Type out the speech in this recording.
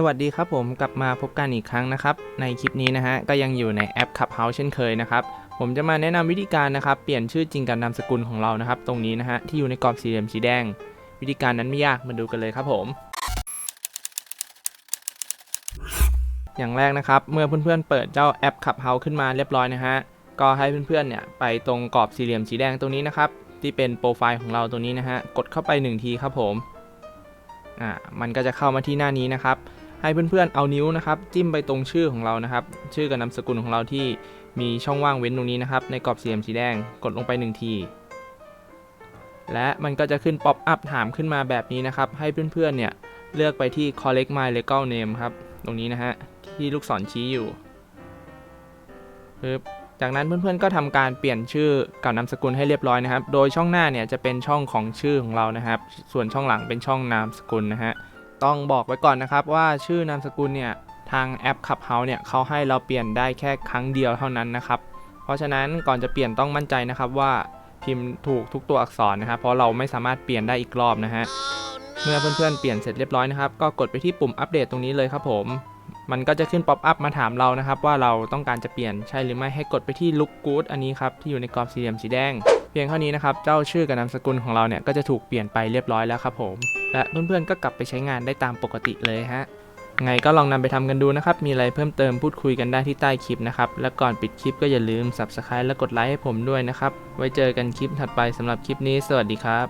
สวัสดีครับผมกลับมาพบกันอีกครั้งนะครับ ในคลิปนี้นะฮะก็ยังอยู่ในแอป Clubhouse เช่นเคยนะครับ ผมจะมาแนะนำวิธีการนะครับ เปลี่ยนชื่อจริงกับนามสกุลของเรานะครับ ตรงนี้นะฮะที่อยู่ในกรอบสี่เหลี่ยมสีแดง วิธีการนั้นไม่ยากมาดูกันเลยครับผม อย่างแรกนะครับ เมื่อเพื่อนๆเปิดเจ้าแอป Clubhouse ขึ้นมาเรียบร้อยนะฮะก็ให้เพื่อนๆเนี่ยไปตรงกรอบสี่เหลี่ยมสีแดงตรงนี้นะครับที่เป็นโปรไฟล์ของเราตรงนี้นะฮะกดเข้าไปหนึ่งทีครับผมอ่ามันก็จะเข้ามาที่หน้านี้นะครับ ให้เพื่อนๆเอานิ้วนะครับจิ้มไปตรงชื่อของเรานะครับ ชื่อกับนามสกุลของเราที่มีช่องว่างเว้นตรงนี้นะครับ ในกรอบสี่เหลี่ยมสีแดงกดลงไปหนึ่งที และมันก็จะขึ้นป๊อปอัพถามขึ้นมาแบบนี้นะครับ ให้เพื่อนๆเนี่ยเลือกไปที่ collect my legal name ครับ ตรงนี้นะฮะ ที่ลูกศรชี้อยู่ปึ๊บจากนั้นเพื่อนๆก็ทำการเปลี่ยนชื่อกับนามสกุลให้เรียบร้อยนะครับ โดยช่องหน้าเนี่ยจะเป็นช่องของชื่อของเรานะครับ ส่วนช่องหลังเป็นช่องนามสกุลนะฮะ ต้องบอกไว้ก่อนนะครับว่าชื่อนามสกุลเนี่ยทางแอป Clubhouse เนี่ยเขาให้เราเปลี่ยนได้แค่ครั้งเดียวเท่านั้นนะครับ เพราะฉะนั้นก่อนจะเปลี่ยนต้องมั่นใจนะครับว่าพิมพ์ถูกทุกตัวอักษรนะครับเพราะเราไม่สามารถเปลี่ยนได้อีกรอบนะฮะ เมื่อเพื่อนๆเปลี่ยนเสร็จเรียบร้อยนะครับ ก็กดไปที่ปุ่มอัปเดตตรงนี้เลยครับผม มันก็จะขึ้นป๊อปอัพมาถามเรานะครับว่าเราต้องการจะเปลี่ยนใช่หรือไม่ให้กดไปที่ look good อันนี้ครับที่อยู่ในกรอบสี่เหลี่ยมสีแดง เพียงเท่านี้นะครับ เจ้าชื่อกับนามสกุลของเราเนี่ยก็จะถูกเปลี่ยนไปเรียบร้อยแล้วครับผม และเพื่อนๆก็กลับไปใช้งานได้ตามปกติเลยฮะไงก็ลองนำไปทำกันดูนะครับ มีอะไรเพิ่มเติมพูดคุยกันได้ที่ใต้คลิปนะครับ และก่อนปิดคลิปก็อย่าลืม subscribe และกดไลค์ให้ผมด้วยนะครับ ไว้เจอกันคลิปถัดไปสำหรับคลิปนี้ สวัสดีครับ